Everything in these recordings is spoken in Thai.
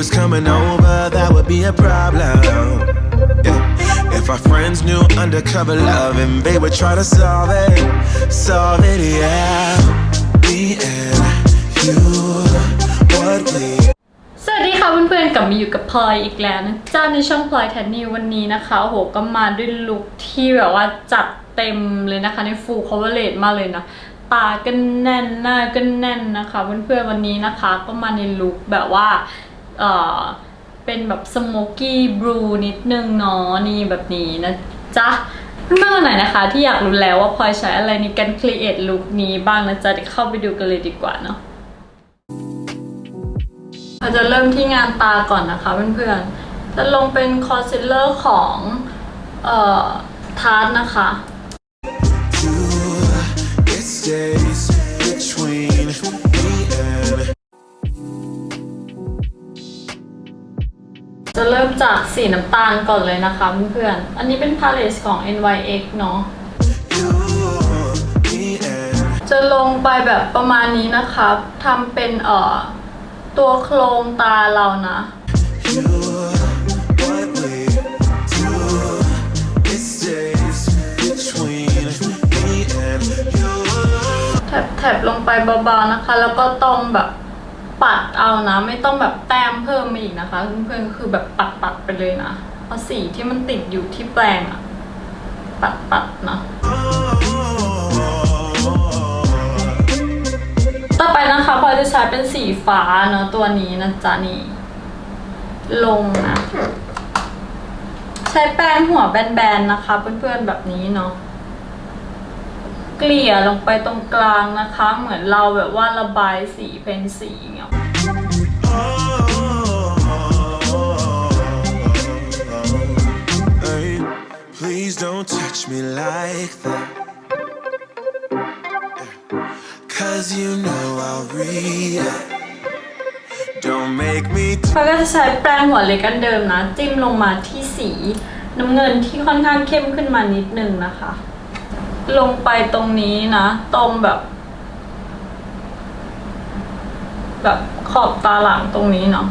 was coming over, that would be a problem. Yeah. If our friends knew undercover love and they would try to solve it, solve it, yeah. Me and you, what we สวัสดีค่ะเพื่อนๆกลับมาอยู่กับพลอยอีกแล้วนะจ้าในช่องพลอยแทนนี่วันนี้นะคะโอ้โหก็มาด้วยลุคที่แบบว่าจัดเต็มเลยนะคะ ในฟูลคอเวอร์เลมากเลยนะ ตาก็แน่นหน้าก็แน่นนะคะ เพื่อนๆวันนี้นะคะ ก็มาในลุคแบบว่า เออเป็นแบบสโมกี้บลูนิดนึงเนาะนี่แบบนี้นะจ๊ะเมื่อไหนนะคะ ที่อยากรู้แล้วว่าพลอยใช้อะไรในการครีเอทลุคนี้บ้างนะจ๊ะเดี๋ยวเข้าไปดูกันเลยดีกว่าเนาะเราจะเริ่มที่งานตาก่อนนะคะเพื่อนๆ จะลงเป็นคอนซีลเลอร์ของเอ่อทาร์ตนะคะ do. จะเริ่มจากสีน้ำตาลก่อนเลยนะคะเพื่อนๆ อันนี้เป็นพาเลตของ NYX เนาะ จะลงไปแบบประมาณนี้นะคะทำเป็นเอ่อตัวโครงตาเรานะ แถบแถบลงไปเบาๆนะคะ แล้วก็ต้องแบบ ปัดเอานะ ไม่ต้องแบบแต้มเพิ่มมาอีกนะคะเพื่อนๆคือแบบปัดปัดๆไปเลยนะเอาะสีที่มันติดอยู่ที่แปรงอะปัดปัดนะต่อไปนะคะพลอยจะใช้เป็นสีฟ้าเนาะตัวนี้นะจ๊ะนี่ ลงนะ ใช้แป้งหัวแบนๆนะคะ เพื่อนๆแบบนี้เนาะ เกลี่ยลงไปตรงกลางนะคะ เหมือนเราแบบว่าระบายสีเพนสีเงี้ย Hey, please don't touch me like that. Cause you know I'll react. Don't make me พลอยก็จะใช้แปรงหัวเล็กกันเดิมนะ จิ้มลงมาที่สีน้ำเงินที่ค่อนข้างเข้มขึ้นมานิดนึงนะคะ ลงไปตรงนี้นะ ตรงแบบ แบบขอบตาหลังตรงนี้เนาะ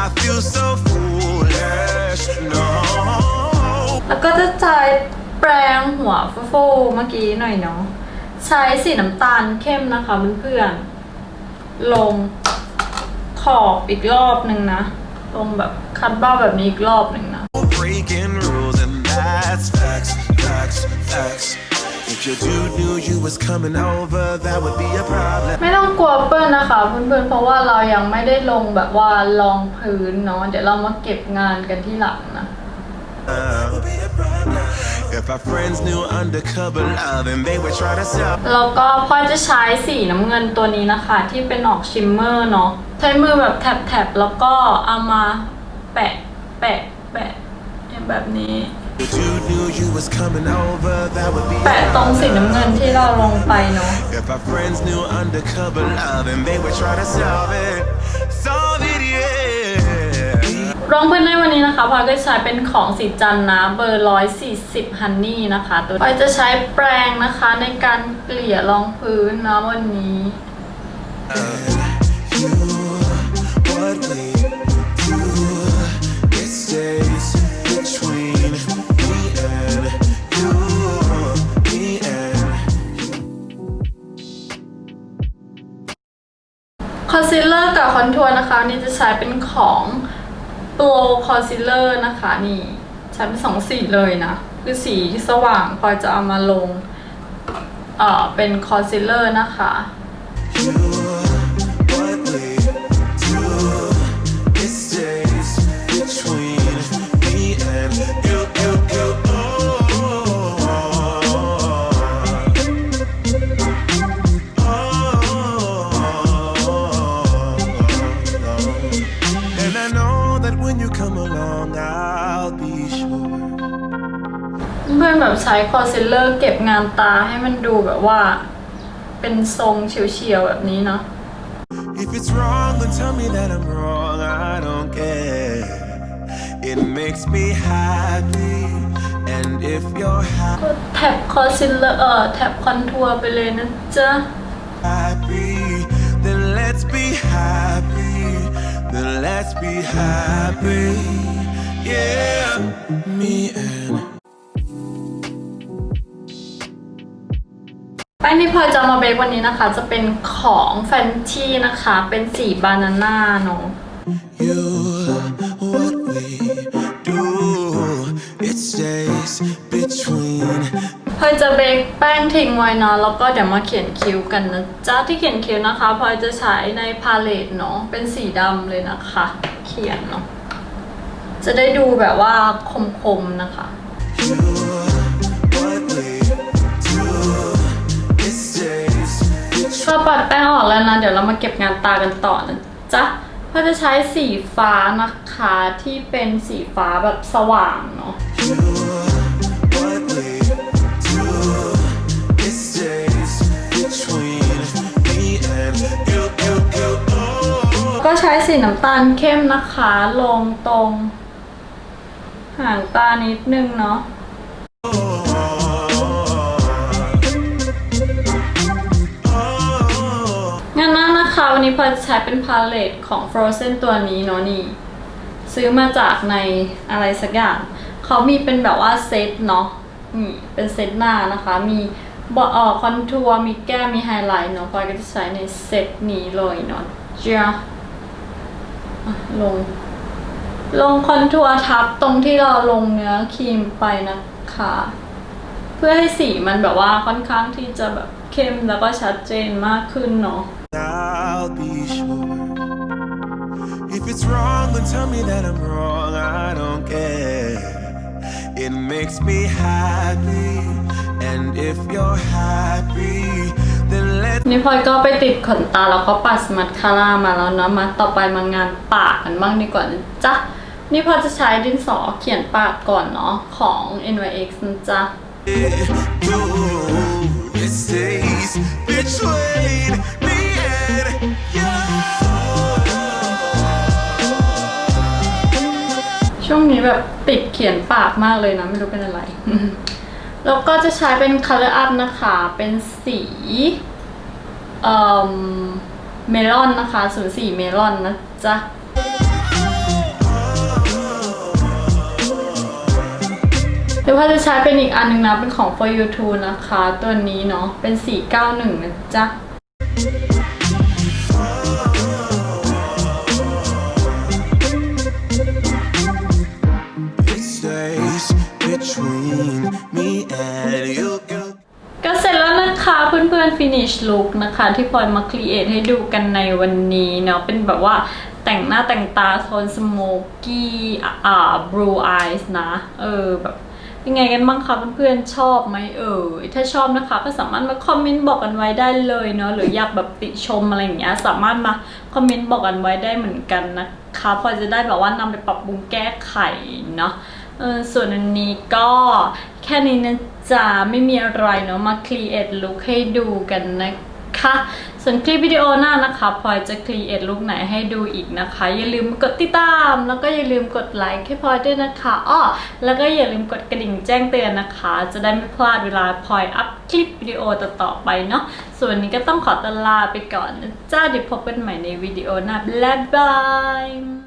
I feel so foolish. No. แล้วก็จะใช้แปรงหัวฟูๆเมื่อกี้หน่อยเนาะ ใช้สีน้ำตาลเข้มนะคะเพื่อนๆ ลงขอบอีกรอบหนึ่งนะ ลงแบบคัดเบ้าแบบนี้อีกรอบหนึ่ง facts, facts. If your dude knew you was coming over, that would be a problem. ไม่ต้องกลัวเปื้อนนะคะเพื่อนๆเพราะว่าเรายังไม่ได้ลงแบบว่ารองพื้นเนาะเดี๋ยวเรามาเก็บงานกันที่หลังนะ If our friends knew undercover love, and they would try to sell. แล้วก็พลอยจะใช้สีน้ำเงินตัวนี้นะคะ ที่เป็นออกชิมเมอร์เนาะใช้มือแบบแถบๆแล้วก็เอามาแปะแปะแปะแบบนี้ If your dude knew you was coming over, that would be a แปะตรงสี problem. น้ำเงินที่เราลงไปเนาะ If our friends knew undercover love, and they would try to solve it, solve it, yeah. รองพื้นในวันนี้นะคะพลอยก็ใช้เป็นของสีจันทร์นะเบอร์ 140 ฮันนี่นะคะ ตัวพลอยจะใช้แปรงนะคะในการเกลี่ยรองพื้นนะวันนี้ You, อนทัวร์นะคะนี่จะใช้เป็นของตัวคอนซีลเลอร์นะคะนี่ใช้เป็นสองสีเลยนะ คือสีสว่างพอจะเอามาลง เอ่อเป็นคอนซีลเลอร์นะคะ you, เพื่อนแบบใช้คอนซีลเลอร์เก็บงานตาให้มันดูแบบว่า เป็นทรงเฉียวๆแบบนี้เนาะ If it's wrong, then tell me that I'm wrong. I don't care. It makes me happy. And if you're ก็แท็บคอนซีลเลอร์เอ่อแท็บคอนทัวร์ไปเลยนะจ๊ะ happy, then let let's be happy. Then let's be happy. Yeah, me and แป้งที่พลอยจะมาเบควันนี้นะคะ จะเป็นของแฟนที่นะคะ เป็นสีบานาน่าเนาะ you. What we do, it stays between พลอยจะเบคแป้งทิ้งไว้เนาะแล้วก็เดี๋ยวมาเขียนคิ้วกันนะจ๊ะที่เขียนคิ้วนะคะพลอยจะใช้ในพาเลตเนาะเป็นสีดำเลยนะคะ เขียนเนาะจะได้ดูแบบว่าคมๆนะคะ you. พอปัดแป้งออกแล้วนะ เดี๋ยวเรามาเก็บงานตากันต่อนะจ๊ะพลอยจะใช้สีฟ้านะคะที่เป็นสีฟ้าแบบสว่างเนาะ ก็ใช้สีน้ำตาลเข้มนะคะ ลงตรง ห่างตานิดนึงเนาะ วันนี้พอใช้เป็นพาเลตของ Frozen ตัวนี้เนาะนี่ ซื้อมาจากในอะไรสักอย่าง เขามีเป็นแบบว่าเซตเนาะนี่เป็นเซตหน้านะคะ มีบออคอนทัวร์มีแก้มมีไฮไลท์เนาะพลอยก็จะใช้ในเซตนี้เลยเนาะเจ้าลง ลงคอนทัวร์ทับตรงที่เราลงเนื้อครีมไปนะคะ เพื่อให้สีมันแบบว่าค่อนข้างที่จะแบบเข้มแล้วก็ชัดเจนมากขึ้นเนาะ I'll be sure. If it's wrong, then tell me that I'm wrong. I don't care. It makes me happy. And if you're happy, then let นี่พลอยก็ไปติดขนตาแล้วก็ปัดสมัสคาร่ามาแล้วนะมาต่อไปมางานปากกันบ้างดีกว่านะจ๊ะ นี่พลอยจะใช้ดินสอเขียนปากก่อนเนาะของ NYX นะจ๊ะ it do. It stays between me ช่วงนี้แบบติดเขียนปากมากเลยนะ ไม่รู้เป็นอะไร แล้วก็จะใช้เป็น color up นะคะ เป็นสีเอ่อเมลอนนะคะศูนย์สีเมลอนนะจ๊ะเดี๋ยวพ่อจะใช้เป็นอีกอันหนึงนะ เป็นของ for you too นะคะ ตัวนี้เนาะเป็น 491 นะจ๊ะ finish look นะคะ ที่พลอยมา create ให้ดูกันในวันนี้เนาะเป็นแบบว่าแต่งหน้าแต่งตาโทน smoky อ่า blue eyes นะ เออแบบยังไงกันบ้างคะเพื่อนๆชอบไหมเออถ้าชอบนะคะก็สามารถมาคอมเมนต์บอกกันไว้ได้เลยเนาะหรืออยากแบบติชมอะไรอย่างเงี้ยสามารถมาคอมเมนต์บอกกันไว้ได้เหมือนกันนะคะพลอจะได้แบบว่านำไปปรับปรุงแก้ไขเนาะเออส่วนอันนี้ก็แค่นี้นะ จ๊ะไม่มีอะไรเนาะมา create look ให้ดูกันนะคะ ส่วนคลิปวิดีโอหน้านะคะพลอยจะ create look ไหนให้ดูอีกนะคะ อย่าลืมกดติดตาม แล้วก็อย่าลืมกดไลค์ให้พลอยด้วยนะคะอ้อแล้วก็อย่าลืมกดกระดิ่งแจ้งเตือนนะคะ จะได้ไม่พลาดเวลาพลอยอัพคลิปวิดีโอต่อๆไปเนาะส่วนนี้ก็ต้องขอตลาไปก่อนนะจ้าเดี๋ยวพบกันใหม่ในวิดีโอหน้าบ๊ายบาย